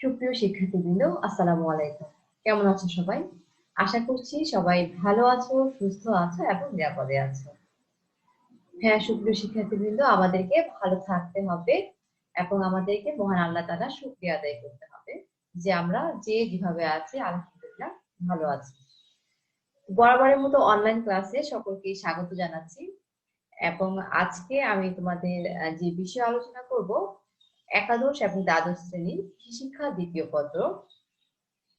সুপ্রিয় শিক্ষার্থীবৃন্দ, আসসালামু আলাইকুম। কেমন আছো সবাই? আশা করছি সবাই ভালো আছো, সুস্থ আছো এবং নিরাপদে আছো। হ্যাঁ সুপ্রিয় শিক্ষার্থীবৃন্দ, আমাদেরকে ভালো থাকতে হবে এবং আমাদেরকে মহান আল্লাহ তাআলা শুকরিয়া আদায় করতে হবে যে আমরা যে যেভাবে আছি, আলহামদুলিল্লাহ ভালো আছি। বরাবরের মতো অনলাইন ক্লাসে সকলকে স্বাগত জানাচ্ছি এবং আজকে আমি তোমাদের যে বিষয় আলোচনা করব একাদশ এবং দ্বাদশ শ্রেণির শিক্ষা দ্বিতীয় পত্র।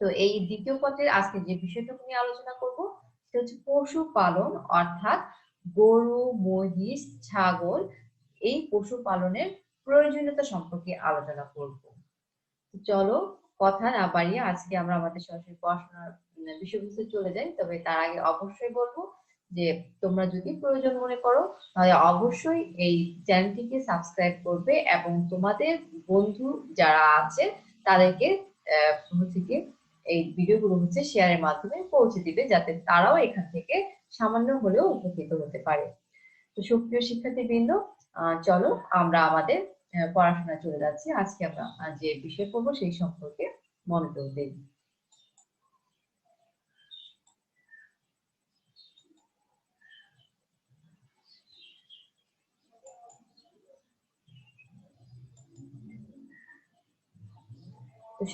তো এই দ্বিতীয় পত্রের আজকে যে বিষয়টুকু নিয়ে আলোচনা করব, সেটা হচ্ছে পশুপালন, অর্থাৎ গরু, মহিষ, ছাগল, এই পশুপালনের প্রয়োজনীয়তা সম্পর্কে আলোচনা করব। চলো কথা না বাড়িয়ে আজকে আমরা আমাদের সরাসরি পড়াশোনার বিষয়বস্তু চলে যাই, তবে তার আগে অবশ্যই বলব যে তোমরা যদি প্রয়োজন মনে করো তাহলে অবশ্যই এই চ্যানেলটিকে সাবস্ক্রাইব করবে এবং তোমাদের বন্ধু যারা আছে তাদেরকে আহ, হচ্ছে কি এই ভিডিওগুলো হচ্ছে শেয়ারের মাধ্যমে পৌঁছে দিবে যাতে তারাও এখান থেকে সামান্য হলেও উপকৃত হতে পারে। তো সুপ্রিয় শিক্ষার্থীবৃন্দ চলো আমরা আমাদের আহ, পড়াশোনায় চলে যাচ্ছি। আজকে আমরা যে বিষয় পড়ব সেই সম্পর্কে মনোযোগ দিই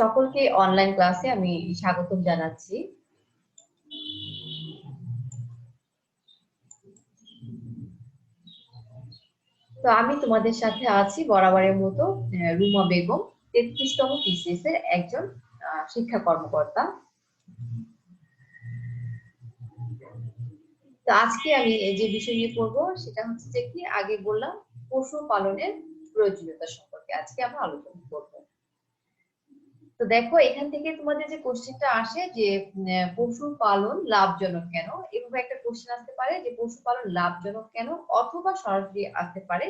সকলকে অনলাইন ক্লাসে আমি স্বাগতম জানাচ্ছি। তো আমি তোমাদের সাথে আছি বরাবরের মতো রুমা বেগম, তেত্রিশতম পিসিএস এর একজন শিক্ষা কর্মকর্তা। তো আজকে আমি যে বিষয় নিয়ে পড়ব সেটা হচ্ছে যে কি, আগে বললাম পশু পালনের প্রয়োজনীয়তা সম্পর্কে। আজকে আমরা আলোচনা করব। তো দেখো এখান থেকে তোমাদের যে কোশ্চেনটা আসে যে পশু পালন লাভজনক কেন? এভাবে একটা কোশ্চেন আসতে পারে যে পশু পালন লাভজনক কেন? অথবা সরাসরি আসতে পারে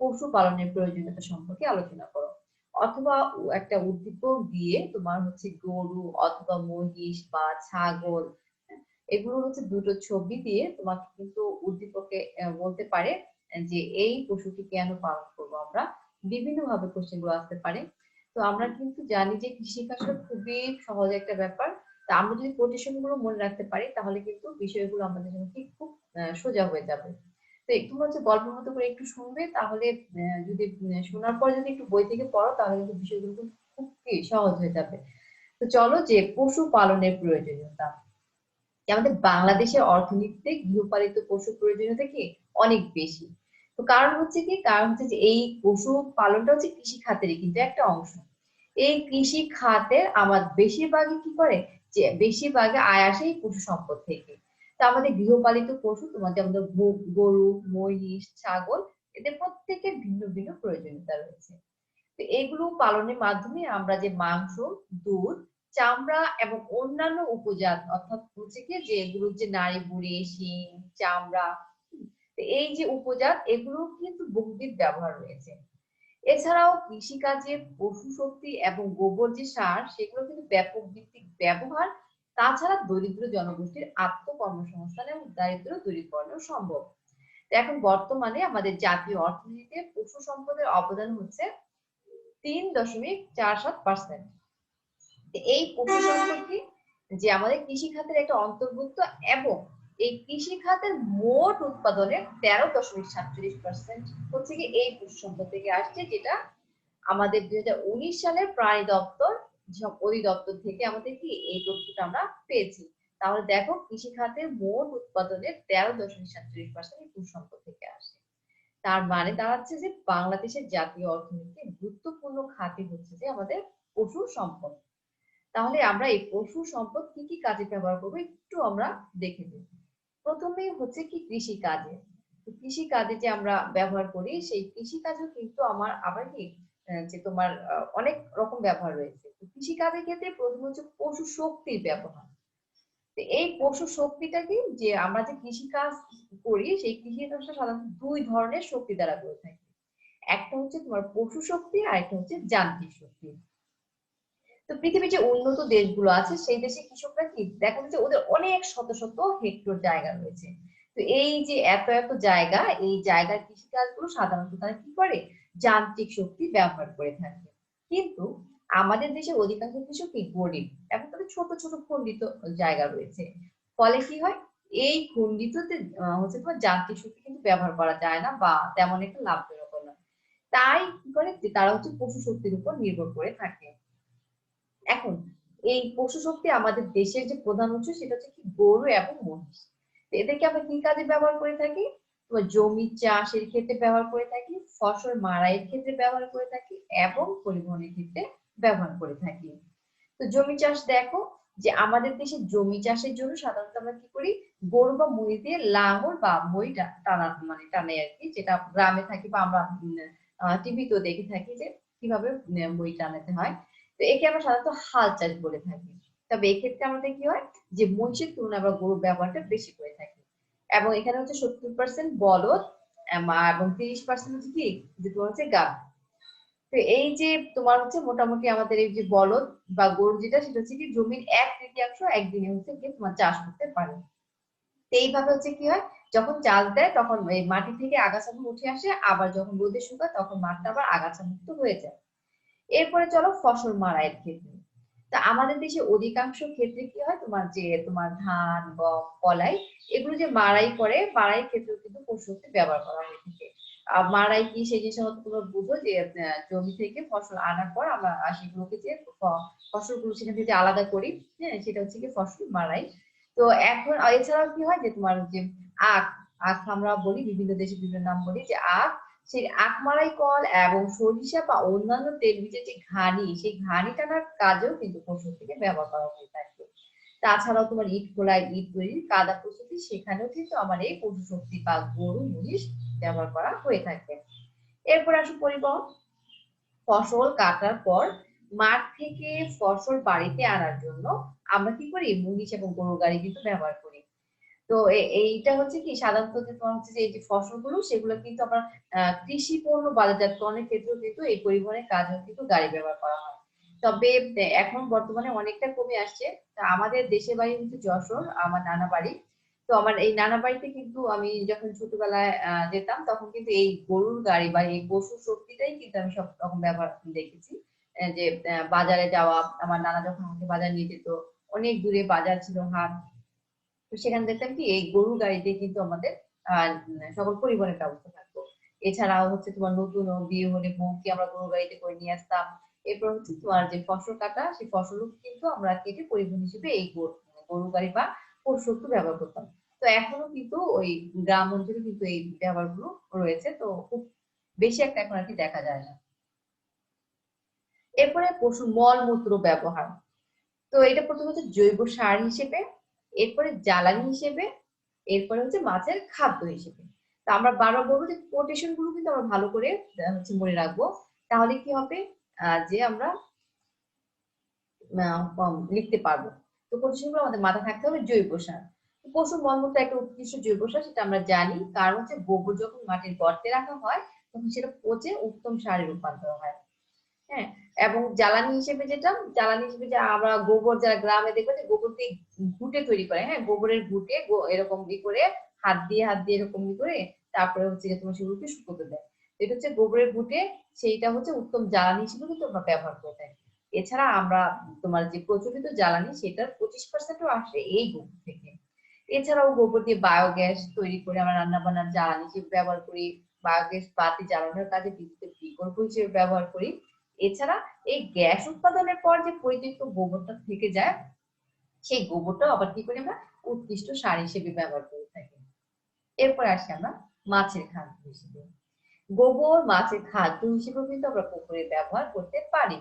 পশু পালনের প্রয়োজনীয়তা সম্পর্কে আলোচনা করো। অথবা একটা উদ্দীপক দিয়ে তোমার হচ্ছে গরু অথবা মহিষ বা ছাগল হ্যাঁ, এগুলো হচ্ছে দুটো ছবি দিয়ে তোমাকে কিন্তু উদ্দীপকে বলতে পারে যে এই পশুটি কেন পালন করব আমরা? বিভিন্ন ভাবে কোশ্চেনগুলো আসতে পারে। তো আমরা কিন্তু জানি যে কৃষিকাজ খুবই সহজ একটা ব্যাপার। তা আমরা যদি কোটেশনগুলো মনে রাখতে পারি, তাহলে কিন্তু বিষয়গুলো আমাদের জন্য খুব সোজা হয়ে যাবে। তো একটু হচ্ছে গল্পের মতো করে একটু শুনবে, তাহলে যদি শোনার পর যদি একটু বই থেকে পড়ো, তাহলে কিন্তু বিষয়গুলো খুব সহজ হয়ে যাবে। তো চলো যে পশু পালনের প্রয়োজনীয়তা আমাদের বাংলাদেশের অর্থনীতিতে গৃহপালিত পশু প্রয়োজনীয়তা কি অনেক বেশি। তো কারণ হচ্ছে কি? কারণ হচ্ছে যে এই পশু পালনটা হচ্ছে কৃষি খাতেরই কিন্তু একটা অংশ। এই কৃষি খাতের আমার বেশিরভাগই কি করে? যে বেশিরভাগে আয় আসে এই পশু সম্পদ থেকে। তা আমাদের গৃহপালিত পশু, তোমাদের আমাদের গরু, মহিষ, ছাগল, এদের প্রত্যেকের ভিন্ন ভিন্ন প্রয়োজনীয়তা রয়েছে। তো এগুলো পালনের মাধ্যমে আমরা যে মাংস, দুধ, চামড়া এবং অন্যান্য উপজাত, অর্থাৎ হচ্ছে কি যে এগুলোর যে নাড়ি বুড়ি শিং, চামড়া এই যে উপজাত এগুলো কিন্তু বহুবিধ ব্যবহার রয়েছে। এছাড়াও কৃষিকাজে পশু শক্তি এবং গোবর যে সার, সেগুলো কিন্তু ব্যাপক ভিত্তিক ব্যবহার, তাছাড়া দরিদ্র জনগোষ্ঠীর আত্মকর্মসংস্থান এবং দারিদ্র দূরীকরণ সম্ভব। এখন বর্তমানে আমাদের জাতীয় অর্থনীতিতে পশু সম্পদের অবদান হচ্ছে তিন দশমিক চার সাত পার্সেন্ট এই পশু সম্পদ কি যে আমাদের কৃষি খাতের একটা অন্তর্ভুক্ত এবং এই কৃষি খাতের মোট উৎপাদনের তেরো দশমিক সাতচল্লিশ পার্সেন্ট হচ্ছে কি এই সম্পদ থেকে আসছে, যেটা আমাদের দুই হাজার উনিশ সালের প্রাণী দপ্তর অধিদপ্তর থেকে আমাদের কি এই তথ্যটা আমরা পেয়েছি। তাহলে দেখো কৃষি খাতের মোট উৎপাদনের তেরো দশমিক সাতচল্লিশ পার্সেন্ট এই সম্পদ থেকে আসে তার মানে দাঁড়াচ্ছে যে বাংলাদেশের জাতীয় অর্থনীতি গুরুত্বপূর্ণ খাতে হচ্ছে যে আমাদের পশু সম্পদ। তাহলে আমরা এই পশু সম্পদ কি কি কাজে ব্যবহার করব একটু আমরা দেখে নিই প্রথমে হচ্ছে কি কৃষি কাজে কৃষি কাজে যে আমরা ব্যবহার করি, সেই কৃষি কাজও কিন্তু আমার আবার কি যে তোমার অনেক রকম ব্যবহার রয়েছে। কৃষি কাজের ক্ষেত্রে প্রথম হচ্ছে পশু শক্তির ব্যবহার। এই পশু শক্তিটা কি, যে আমরা যে কৃষি কাজ করি, সেই কৃষি কাজটা সাধারণত দুই ধরনের শক্তি দ্বারা করে থাকি। একটা হচ্ছে তোমার পশু শক্তি, আর একটা হচ্ছে যান্ত্রিক শক্তি। তো পৃথিবীর যে উন্নত দেশগুলো আছে, সেই দেশে কৃষকরা কি? দেখা যাচ্ছে ওদের অনেক শত শত হেক্টর জায়গা রয়েছে। তো এই যে এত এত জায়গা, এই জায়গার কৃষিকাজগুলো সাধারণত তারা কি করে? যান্ত্রিক শক্তি ব্যবহার করে থাকে। কিন্তু আমাদের দেশে অধিকাংশ কৃষক কি গরিব। এবং তাদের ছোট ছোট খণ্ডিত জায়গা রয়েছে। ফলে কি হয়? এই খণ্ডিততে হচ্ছে তোমার যান্ত্রিক শক্তি কিন্তু ব্যবহার করা যায় না বা তেমন একটা লাভজনক নয়। তাই কি করে? তারা হচ্ছে পশু শক্তির উপর নির্ভর করে থাকে। এখন এই পশু শক্তি আমাদের দেশের যে প্রধান উৎস, সেটা হচ্ছে কি গরু এবং মহিষ। এদেরকে আমরা কি কাজে ব্যবহার করে থাকি? তোমার জমি চাষের ক্ষেত্রে ব্যবহার করে থাকি, ফসল মাড়াইয়ের ক্ষেত্রে ব্যবহার করে থাকি এবং পরিবহনের ক্ষেত্রে ব্যবহার করে থাকি। তো জমি চাষ দেখো যে আমাদের দেশে জমি চাষের জন্য সাধারণত আমরা কি করি? গরু বা মহিষ দিয়ে লাঙল বা মই টানা মানে টানে আর কি, যেটা গ্রামে থাকি বা আমরা টিভিতেও দেখে থাকি যে কীভাবে মই টানাতে হয়। তো একে আমরা সাধারণত হাল চাষ বলে থাকি। তবে এক্ষেত্রে আমাদের কি হয় যে মহিষের তুলনায় আমরা গরুর ব্যবহারটা বেশি করে থাকি। এবং এখানে হচ্ছে সত্তর পার্সেন্ট বলদ এবং তিরিশ পার্সেন্ট হচ্ছে কি? যে তোমার হচ্ছে গা তো এই যে তোমার হচ্ছে মোটামুটি আমাদের এই যে বলদ বা গরু যেটা, সেটা হচ্ছে কি জমির এক তৃতীয়াংশ একদিনে হচ্ছে কি তোমার চাষ করতে পারে। তো এইভাবে হচ্ছে কি হয়, যখন চাষ দেয় তখন মাটি থেকে আগাছাগুলো উঠে আসে, আবার যখন রোদে শুকায় তখন মাঠটা আবার আগাছা মুক্ত হয়ে যায়। এরপরে চলো ফসল মাড়াইয়ের ক্ষেত্রে। তা আমাদের দেশে অধিকাংশ ক্ষেত্রে কি হয়? তোমার যে তোমার ধান, গম, কলাই, এগুলো যে মাড়াই করে মাড়াই ক্ষেত্রে কিন্তু পশু ব্যবহার করা হয়ে থাকে। আর মাড়াই কি সেই জিনিসটা তোমরা বুঝো যে জমি থেকে ফসল আনার পর আমরা সেগুলোকে যে ফসলগুলো সেখান থেকে আলাদা করি হ্যাঁ সেটা হচ্ছে কি ফসল মারাই তো এখন এছাড়াও কি হয় যে তোমার যে আখ আখ আমরা বলি, বিভিন্ন দেশে বিভিন্ন নাম বলি যে আখ সেই আখ মাড়াই কল এবং সরিষা বা অন্যান্য তেলবীজের যে ঘানি, সেই ঘানি টানার কাজেও কিন্তু পশু থেকে ব্যবহার করা হয়ে থাকে। তাছাড়াও তোমার ইট খোলায় ইট তৈরি কাদা প্রস্তুতি, সেখানেও কিন্তু আমার এই পশু শক্তি বা গরু মহিষ ব্যবহার করা হয়ে থাকে। এরপর আসো পরিবহন। ফসল কাটার পর মাঠ থেকে ফসল বাড়িতে আনার জন্য আমরা কি করি? মহিষ এবং গরু গাড়ি কিন্তু ব্যবহার করি। তো এইটা হচ্ছে কি সাধারণত যে তোমার হচ্ছে যে এই যে ফসলগুলো সেগুলো কিন্তু আহ, কৃষি পণ্য বাজারজাতকরণের ক্ষেত্রেও কিন্তু এই পরিবহনের কাজেও কিন্তু গাড়ি ব্যবহার করা হয়। তবে এখন বর্তমানে অনেকটা কমে আসছে। তা আমাদের দেশের বাড়ি হচ্ছে যশোর আমার নানা বাড়ি। তো আমার এই নানা বাড়িতে কিন্তু আমি যখন ছোটবেলায় যেতাম তখন কিন্তু এই গরুর গাড়ি বা এই পশু শক্তিটাই কিন্তু আমি সব রকম ব্যবহার দেখেছি। যে বাজারে যাওয়া আমার নানা যখন আমাকে বাজার নিয়ে যেত অনেক দূরে বাজার ছিল হাট তো সেখানে দেখতাম কি, এই গরুর গাড়িতে কিন্তু আমাদের সকল পরিবহনের ব্যবস্থা থাকতো। এছাড়াও হচ্ছে তোমার নতুন বিয়ে হলে বউকে আমরা গরুর গাড়িতে করে নিয়ে আসতাম। এরপর হচ্ছে তোমার যে ফসল কাটা, সেই ফসল কিন্তু আমরা কেটে পরিবহন হিসেবে এই গরু- গাড়ি বা পশু ব্যবহার করতাম। তো এখনও কিন্তু ওই গ্রাম অঞ্চলে কিন্তু এই ব্যবহারগুলো রয়েছে। তো খুব বেশি একটা এখন আর কি দেখা যায় না। এরপরে পশু মলমূত্র ব্যবহার। তো এটা প্রথমে হচ্ছে জৈব সার হিসেবে এরপরে জ্বালানি হিসেবে, এরপরে হচ্ছে মাছের খাদ্য হিসেবে। তো আমরা বারবার বলব যে কোটেশনগুলো কিন্তু আমরা ভালো করে হচ্ছে মনে রাখব। তাহলে কি হবে? যে আমরা লিখতে পারব। তো কোটেশনগুলো আমাদের মাথায় থাকতে হবে জৈব সার। পশু মলমূত্র একটা উৎকৃষ্ট জৈব সার, সেটা আমরা জানি। কারণ হচ্ছে গোবর যখন মাটির গর্তে রাখা হয়, তখন সেটা পচে উত্তম সারে রূপান্তর হয়। হ্যাঁ এবং জ্বালানি হিসেবে যেটা, জ্বালানি হিসেবে যে আমরা গোবর যারা গ্রামে দেখবে যে গোবর দিয়ে ঘুটে তৈরি করে হ্যাঁ গোবরের ঘুটে এরকম ই করে, হাত দিয়ে হাত দিয়ে এরকম ই করে, তারপরে হচ্ছে যে তোমার সেগুলোকে শুকোতে দেয়। এটা হচ্ছে গোবরের ঘুটে, সেইটা হচ্ছে উত্তম জ্বালানি হিসেবে কিন্তু আমরা ব্যবহার করে থাকি। এছাড়া আমরা তোমার যে প্রচলিত জ্বালানি সেটার পঁচিশ পার্সেন্টও আসে এই গোবর থেকে। এছাড়াও গোবর দিয়ে বায়োগ্যাস তৈরি করে আমরা রান্না বান্নার জ্বালানি হিসেবে ব্যবহার করি বায়োগ্যাস বাতি জ্বালানোর কাজে বিদ্যুতের বিকল্প হিসেবে ব্যবহার করি। এছাড়া এই গ্যাস উৎপাদনের পর যে পরিত্যক্ত গোবরটা থেকে যায়, সেই গোবরটাও আবার কি করি আমরা? উৎকৃষ্ট সার হিসেবে ব্যবহার করে থাকি। এরপর আসি আমরা মাছের খাদ্য হিসেবে। গোবর মাছের খাদ্য হিসেবে কিন্তু আমরা পুকুরে ব্যবহার করতে পারি।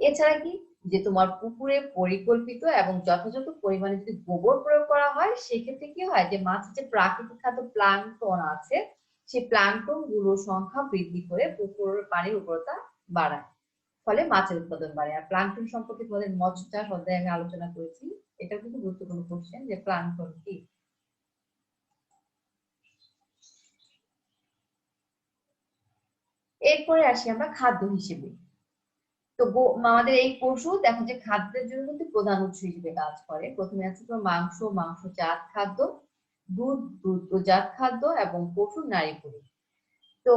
এছাড়া কি? যে তোমার পুকুরে পরিকল্পিত এবং যথাযথ পরিমাণে যদি গোবর প্রয়োগ করা হয়, সেক্ষেত্রে কি হয় যে মাছের যে প্রাকৃতিক খাদ্য প্লাঙ্কটন আছে, সেই প্লাঙ্কটনগুলোর সংখ্যা বৃদ্ধি করে পুকুরের পানির উর্বরতা বাড়ায়। ফলে মাছের উৎপাদন বাড়ে। আর প্লাঙ্কটন সম্পর্কে তোমাদের মৎস্য চাষ অধ্যায়ে আমি আলোচনা করেছি। এটা কিন্তু গুরুত্বপূর্ণ কোশ্চেন যে প্লাঙ্কটন কি? এরপরে আসি আমরা খাদ্য হিসেবে। তো আমাদের এই পশু দেখো যে খাদ্যের জন্য কিন্তু প্রধান উৎস হিসেবে কাজ করে। প্রথমে আছে তোমার মাংস, মাংসজাত খাদ্য, দুধ দুধজাত খাদ্য এবং পশুর নারী পুরী তো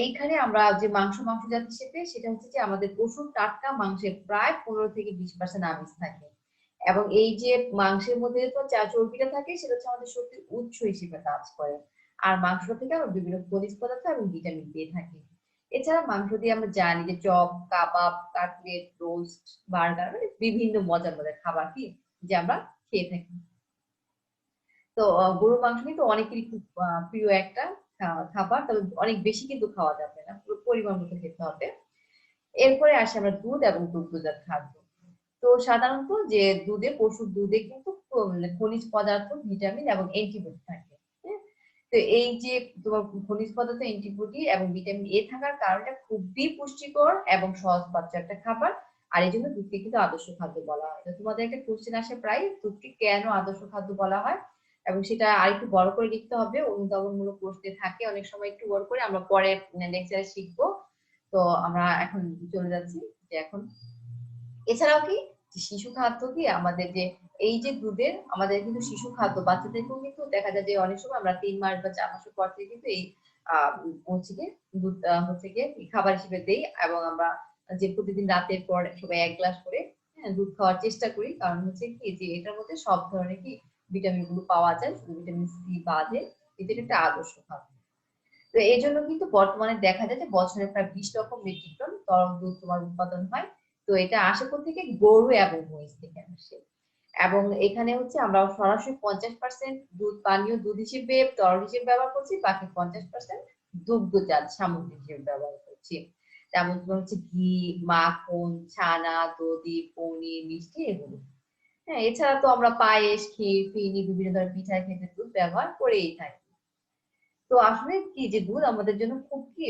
এইখানে আমরা যে মাংস মাংস জাত হিসেবে সেটা হচ্ছে যে আমাদের পশুর টাটকা মাংসের প্রায় পনেরো থেকে বিশ পার্সেন্ট আমিষ থাকে। এবং এই যে মাংসের মধ্যে তো চর্বিটা থাকে, সেটা হচ্ছে আমাদের শক্তির উৎস হিসেবে কাজ করে। আর মাংস থেকে আমরা বিভিন্ন খনিজ পদার্থ এবং ভিটামিন পেয়ে থাকি। এছাড়া মাংস দিয়ে আমরা জানি যে chop, kebab, cutlet, roast, burger মানে বিভিন্ন মজার মজার খাবার কি, যে আমরা খেয়ে থাকি। তো গরুর মাংস কিন্তু অনেকেরই খুব প্রিয় একটা খাবার, তবে অনেক বেশি কিন্তু খাওয়া যাবে না, পুরো পরিমাণ মতো খেতে হবে। এরপরে আসে আমরা দুধ এবং দুগ্ধজাত খাদ্য। তো সাধারণত যে দুধে, পশুর দুধে কিন্তু মানে খনিজ পদার্থ, ভিটামিন এবং অ্যান্টিবায়োটিক থাকে হ্যাঁ? তো এই যে তোমার খনিজ পদার্থ, অ্যান্টিবডি এবং ভিটামিন এ থাকার কারণে খুবই পুষ্টিকর এবং সহজপাচ্য একটা খাবার। আর এই জন্য দুধকে কিন্তু আদর্শ খাদ্য বলা হয়। তোমাদের একটা কোশ্চেন আসে প্রায়, দুধকে কেন আদর্শ খাদ্য বলা হয়? এবং সেটা আরেকটু বড় করে লিখতে হবে। অনুধাবনমূলক প্রশ্নে থাকে। অনেক সময় একটু বড় করে আমরা পরে লেকচারে শিখব। তো আমরা এখন চলে যাচ্ছি যে এখন। এছাড়াও কি? শিশু খাদ্য কি? আমাদের যে এই যে দুধের আমাদের কিন্তু শিশু খাদ্য বাচ্চাদেরকেও কিন্তু দেখা যায় যে অনেক সময় আমরা তিন মাস বা চার মাসের পর থেকে কিন্তু এই হচ্ছে দুধ হচ্ছে গিয়ে খাবার হিসেবে দেই এবং আমরা যে প্রতিদিন রাতের পর সবাই এক গ্লাস করে হ্যাঁ, দুধ খাওয়ার চেষ্টা করি। কারণ হচ্ছে কি যে এটার মধ্যে সব ধরনের কি ভিটামিনগুলো পাওয়া যায় ভিটামিন সি বাদে এটা একটা আদর্শ খাদ্য তো এই জন্য কিন্তু বর্তমানে দেখা যায় যে বছরে প্রায় বিশ রকম মেট্রিক টন তরল দুধ তোমার উৎপাদন হয়। তো এটা আসে থেকে গরু এবং মহিষ থেকে আসে। এবং এখানে হচ্ছে আমরা সরাসরি পঞ্চাশ পার্সেন্ট দুধ, পানীয় দুধ হিসেবে, তরল হিসেবে ব্যবহার করছি, বাকি পঞ্চাশ পার্সেন্ট দুগ্ধজাত সামগ্রী হিসেবে ব্যবহার করছি। তেমন তোমার হচ্ছে ঘি, মাখন, ছানা, দধি, পনির, মিষ্টি, এগুলো। হ্যাঁ এছাড়া তো আমরা পায়েস ক্ষীর ফিনি বিভিন্ন ধরনের পিঠা খেতে দুধ ব্যবহার করেই থাকি। তো আসলে কি যে দুধ আমাদের জন্য খুব কি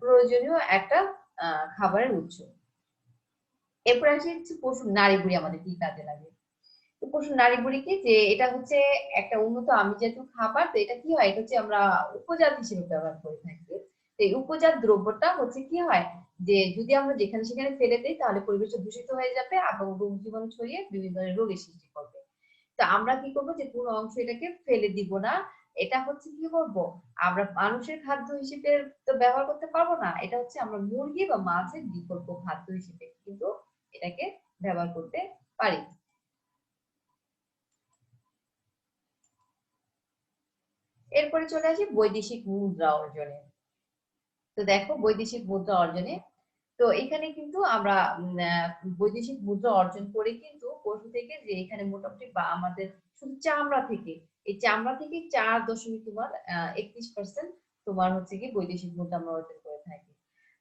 প্রয়োজনীয় একটা খাবারের উৎস। এরপরে আসি হচ্ছে পশুর বুড়ি আমাদের কি কাজে লাগে? তো পশুর নারী বুড়ি কি যে এটা হচ্ছে একটা উন্নত আমি যেহেতু খাবার, তো এটা কি হয়? এটা হচ্ছে আমরা উপজাত হিসেবে ব্যবহার করে থাকি। এই উপজাত দ্রব্যটা হচ্ছে কি হয়? যে যদি আমরা যেখানে সেখানে ফেলে দিই, তাহলে পরিবেশটা দূষিত হয়ে যাবে এবং রোগ জীবন ছড়িয়ে বিভিন্ন ধরনের রোগের সৃষ্টি করবে। তো আমরা কি করব যে কোনো অংশ এটাকে ফেলে দিব না। এটা হচ্ছে কি করব? আমরা মানুষের খাদ্য হিসেবে তো ব্যবহার করতে পারব না। এটা হচ্ছে আমরা মুরগি বা মাছের বিকল্প খাদ্য হিসেবে কিন্তু এটাকে ব্যবহার করতে পারি। এরপরে চলে আসি বৈদেশিক মুদ্রা অর্জনে। তো দেখো বৈদেশিক মুদ্রা অর্জনে। তো এখানে কিন্তু আমরা বৈদেশিক মুদ্রা অর্জন করে কিন্তু পশু থেকে যে এখানে মোটামুটি বা আমাদের শুধু চামড়া থেকে, এই চামড়া থেকে চার দশমিক তোমার একত্রিশ পার্সেন্ট তোমার হচ্ছে কি বৈদেশিক মুদ্রা আমরা অর্জন করে থাকি।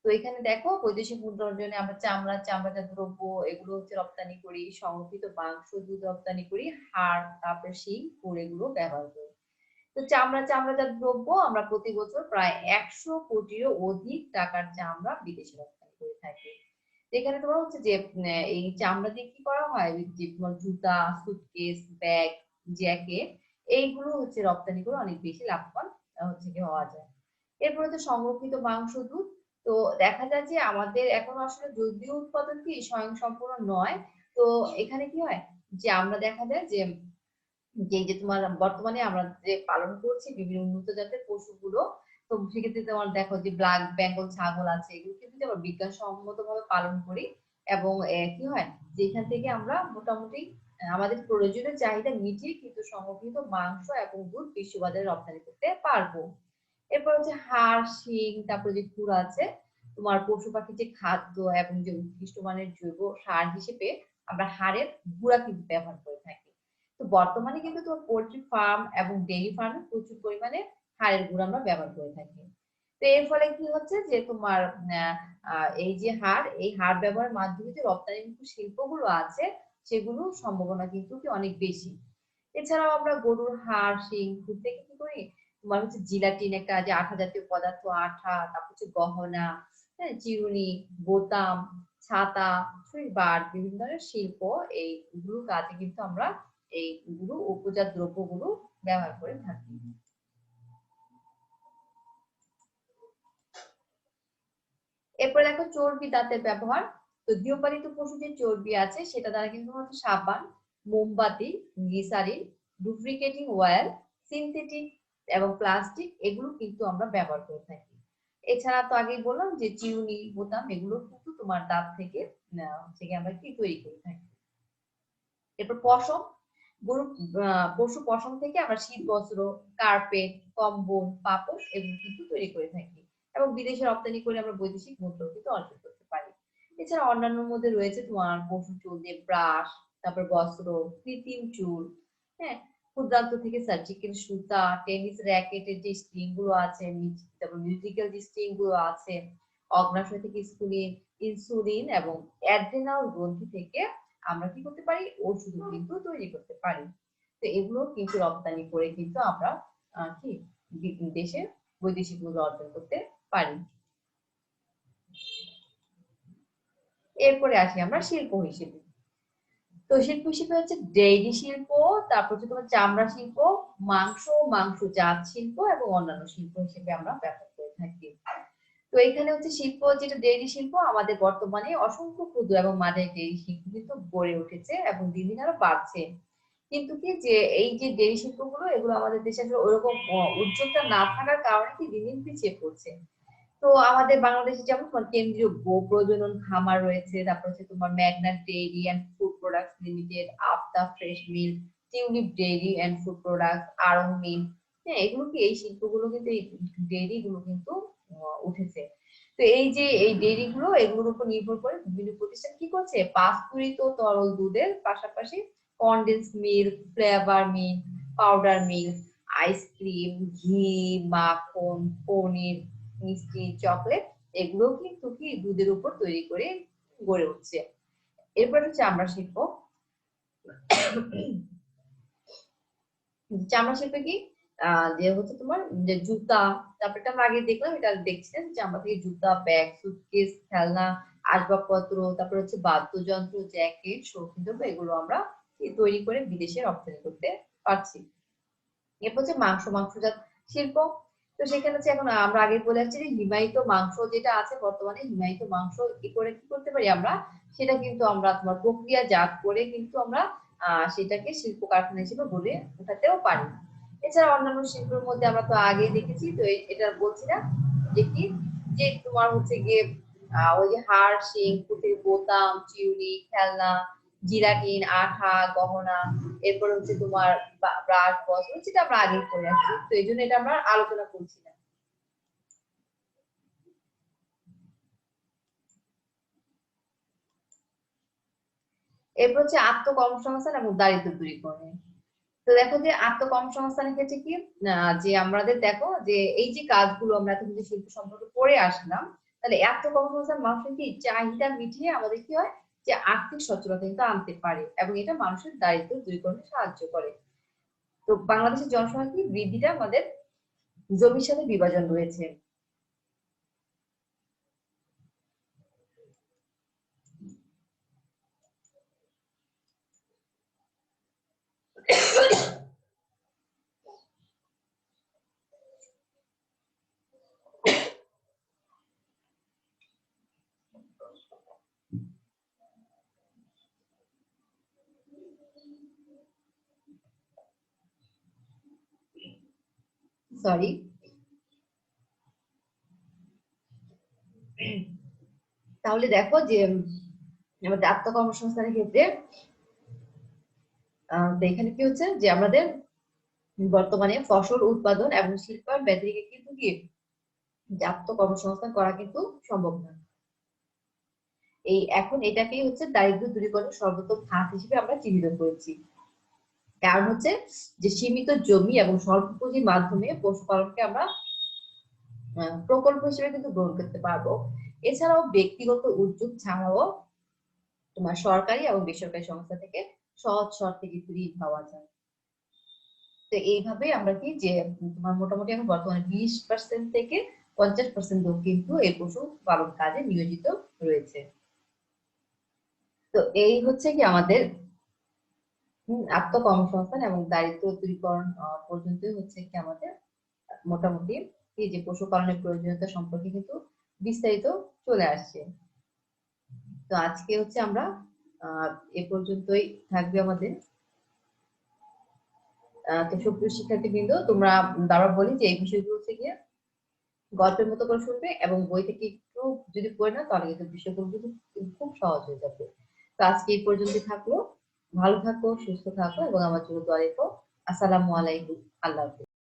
তো এখানে দেখো বৈদেশিক মুদ্রা অর্জনে আমরা চামড়া, চামড়াজাত দ্রব্য এগুলো হচ্ছে রপ্তানি করি সংরক্ষিত মাংস, দুধ রপ্তানি করি, হাড়, তারপরে শিং এগুলো ব্যবহার করি। তো চামড়া চামড়াজাত দ্রব্য আমরা প্রতি বছর প্রায় একশো কোটিরও অধিক টাকার চামড়া বিদেশে রপ্তানি করে থাকি। এখানে তোমার হচ্ছে যে এই চামড়া দিয়ে কি করা হয়? যে তোমার জুতা সুটকেস ব্যাগ জ্যাকেট এইগুলো হচ্ছে রপ্তানি করে অনেক বেশি লাভবান হচ্ছে কি হওয়া যায়। এরপর হচ্ছে সংরক্ষিত মাংস, দুধ। তো দেখা যায় যে আমাদের এখন আসলে যদিও উৎপাদন কি স্বয়ং সম্পূর্ণ নয়, তো এখানে কি হয়? যে আমরা দেখা যায় যে যে যে তোমার বর্তমানে আমরা যে পালন করছি, বিভিন্ন উন্নত জাতের পশুগুলো, তো সেক্ষেত্রে তোমার দেখো যে ব্ল্যাক বেঙ্গল ছাগল আছে, এগুলো কিন্তু আমরা বিজ্ঞানসম্মত ভাবে পালন করি এবং কি হয়? যেখান থেকে আমরা মোটামুটি আমাদের প্রয়োজনীয় চাহিদা মিটিয়ে কিন্তু সংরক্ষিত মাংস এবং দুধ বিশ্ববাজারে রপ্তানি করতে পারব। এরপর হচ্ছে হাড়, শিং, তারপরে যে খুর আছে, তোমার পশু পাখির যে খাদ্য এবং যে উৎকৃষ্ট মানের জৈব সার হিসেবে আমরা হাড়ের গুঁড়া কিন্তু ব্যবহার করে থাকি। তো বর্তমানে কিন্তু তোমার পোল্ট্রি ফার্ম এবং ডেইরি ফার্মে প্রচুর পরিমাণে হাড়ের গুঁড়া আমরা ব্যবহার করে থাকি। তো এর ফলে কি হচ্ছে যে তোমার এই যে হাড়, এই হাড় ব্যবহারের মাধ্যমে যে রপ্তানিমুখী শিল্পগুলো আছে, সেগুলো সম্ভাবনা কিন্তু কি অনেক বেশি। এছাড়াও আমরা গরুর হাড়, শিং খুব থেকে কি করি? তোমার হচ্ছে জিলাটিন একটা যে আঠা জাতীয় পদার্থ, আঠা, তারপর হচ্ছে গহনা হ্যাঁ চিরুনি, বোতাম, ছাতা বিভিন্ন ধরনের শিল্প এইগুলো কাজে কিন্তু আমরা এইগুলো উপজাত দ্রব্যগুলো ব্যবহার করে থাকি। এরপর দেখো চর্বি দাঁতের ব্যবহার। তো গৃহপালিত পশু যে চর্বি আছে, সেটা দ্বারা কিন্তু সাবান, মোমবাতি, গ্লিসারিন ডুপ্লিকেটিং অয়েল সিনথেটিক এবং প্লাস্টিক এগুলো কিন্তু আমরা ব্যবহার করে থাকি। এছাড়া তো আগেই বললাম যে চিউনি, বোতাম এগুলো কিন্তু তোমার দাঁত থেকে আমরা কি তৈরি করে থাকি। এরপর পশম গরু পশু পশম থেকে আমরা শীত, বস্ত্র, কার্পেট, কম্বল পাপড় এগুলো কিন্তু তৈরি করে থাকি। এবং বিদেশে রপ্তানি করে আমরা বৈদেশিক মুদ্রা কিন্তু অর্জন করতে পারি। এছাড়া অন্যান্যর মধ্যে রয়েছে তোমার পশু চুল দিয়ে ব্রাশ, তারপর বস্ত্র, কৃত্রিম চুল হ্যাঁ? ক্ষুদ্রান্ত থেকে সার্জিক্যাল সুতা টেনিস র্যাকেটের যে স্ট্রিংগুলো আছে তারপর মিউজিক্যাল যে স্ট্রিংগুলো আছে, অগ্নাশয় থেকে স্কুলিন ইনসুলিন এবং অ্যাড্রেনাল গ্রন্থি থেকে আমরা কি করতে পারি? ওষুধ কিন্তু তৈরি করতে পারি। তো এগুলো কিন্তু রপ্তানি করে কিন্তু আমরা কি দেশে বৈদেশিক মূল্য অর্জন করতে পারি। এরপরে আসি আমরা শিল্প হিসেবে। তো শিল্প হিসেবে হচ্ছে ডেইরি শিল্প, তারপর হচ্ছে তোমার চামড়া শিল্প, মাংস মাংস জাত শিল্প এবং অন্যান্য শিল্প হিসেবে আমরা ব্যবহার করে থাকি। তো এখানে হচ্ছে শিল্প, যেটা ডেইরি শিল্প, আমাদের বর্তমানে অসংখ্য ক্ষুদ্র এবং মাঝারি ডেইরি শিল্প কিন্তু গড়ে উঠেছে এবং দিন দিন আরও বাড়ছে। কিন্তু কি যে, এই যে ডেইরি শিল্পগুলো, এগুলো আমাদের দেশে আসলে ওরকম উদ্যোক্তা না থাকার কারণে কি দিন দিন পিছিয়ে পড়ছে। তো আমাদের বাংলাদেশে যেমন কেন্দ্রীয় গো প্রজনন খামার রয়েছে, তারপর হচ্ছে তোমার ম্যাগনাট dairy and food products limited, আফতা fresh milk, Tulip dairy and food products, Aarong milk হ্যাঁ এগুলো কি এই শিল্পগুলো কিন্তু এই ডেইরি গুলো কিন্তু উঠেছে। তো এই যে এই ডেইরি গুলো এগুলোর উপর নির্ভর করে বিভিন্ন প্রতিষ্ঠান কি করছে? পাস্তুরিত তরল দুধের পাশাপাশি condense milk flavour milk powder milk ice cream ঘি, মাখন, পনির, মিষ্টি চকলেট এগুলো কিন্তু কি দুধের উপর তৈরি করে গড়ে উঠছে। এরপর হচ্ছে চামড়া শিল্প চামড়া শিল্পে কি যে হচ্ছে তোমার যে জুতা, তারপরে আগে দেখলাম, এটা দেখছিলাম চামড়া থেকে জুতা ব্যাগ সুটকেস খেলনা, আসবাবপত্র, তারপর হচ্ছে বাদ্যযন্ত্র জ্যাকেট শৌখিন দ্রব্য এগুলো আমরা তৈরি করে বিদেশে রপ্তানি করতে পারছি। এরপর হচ্ছে মাংস, মাংসজাত শিল্প। তো সেখানে হচ্ছে এখন আমরা আগে বলে আসছি যে হিমায়িত মাংস যেটা আছে বর্তমানে হিমায়িত মাংস কি করে, কি করতে পারি আমরা, সেটা কিন্তু আমরা তোমার প্রক্রিয়াজাত করে কিন্তু আমরা সেটাকে শিল্প কারখানা হিসেবে গড়ে উঠাতেও পারি। এছাড়া অন্যান্য শিল্পের মধ্যে আমরা তো আগেই দেখেছি, তো এটা বলছি না যে কি যে তোমার হচ্ছে গিয়ে ওই যে হাড়, শিং পুঁথির বোতাম, চিউনি, খেলনা জিরাটিন আঠা, গহনা, এরপর হচ্ছে তোমার ব্রাশ বস্ত্র যেটা আমরা আগে করে আসছি, তো এই জন্য এটা আমরা আলোচনা করছি না। এরপর হচ্ছে আত্মকর্মসংস্থান এবং দারিদ্র দূরীকরণ তো দেখো যে আত্মকর্মসংস্থানের ক্ষেত্রে কি? যে আমাদের দেখো যে এই যে কাজগুলো আমরা এত শিল্প সম্পর্কে পড়ে আসলাম, তাহলে আত্মকর্মসংস্থান মানুষের কি চাহিদা মিটিয়ে আমাদের কি হয়? যে আর্থিক সচ্ছলতা কিন্তু আনতে পারে এবং এটা মানুষের দারিদ্র দূরীকরণে সাহায্য করে। তো বাংলাদেশের জনসংখ্যা বৃদ্ধিটা আমাদের জমির সাথে বিভাজন রয়েছে। সরি তাহলে দেখো যে আমাদের আত্মকর্মসংস্থানের ক্ষেত্রে এখানে কি হচ্ছে যে আমাদের বর্তমানে ফসল উৎপাদন এবং শিল্পায়ন ব্যতিরিকে কিন্তু কি? যে আত্মকর্মসংস্থান করা কিন্তু সম্ভব না। এই এখন এটাকেই হচ্ছে দারিদ্র দূরীকরণের সর্বোত্তম খাত হিসেবে আমরা চিহ্নিত করেছি। কারণ হচ্ছে যে সীমিত জমি এবং স্বল্প পুঁজির মাধ্যমে পশুপালনকে আমরা প্রকল্প হিসেবে কিন্তু গ্রহণ করতে পারব। এছাড়াও ব্যক্তিগত উদ্যোগ ছাড়াও তোমার সরকারি এবং বেসরকারি সংস্থা থেকে সহজ শর্তে কিন্তু ঋণ পাওয়া যায়। তো এইভাবে আমরা কি যে তোমার মোটামুটি এখন বর্তমানে বিশ পার্সেন্ট থেকে পঞ্চাশ পার্সেন্ট লোক কিন্তু এই পশু পালন কাজে নিয়োজিত রয়েছে। তো এই হচ্ছে কি আমাদের আত্মকর্মসংস্থান এবং দারিদ্র দূরীকরণ পর্যন্ত হচ্ছে কি আমাদের মোটামুটি। এই যে পশুপালনের প্রয়োজনীয়তা সম্পর্কে কিন্তু বিস্তারিত চলে আসছে। তো আজকে হচ্ছে আমরা এ পর্যন্তই থাকবে আমাদের। তো সুপ্রিয় শিক্ষার্থীবৃন্দ, তোমরা দাঁড়া বলি যে এই বিষয়গুলো হচ্ছে গিয়ে গল্পের মতো করে শুনবে এবং বই থেকে একটু যদি পড়ে না তাহলে কিন্তু বিষয়গুলো কিন্তু খুব সহজ হয়ে যাবে। তো আজকে এই পর্যন্তই থাকল। ভালো থাকো সুস্থ থাকো এবং আমার জন্য দোয়া রেখো। আসসালামু আলাইকুম। আল্লাহ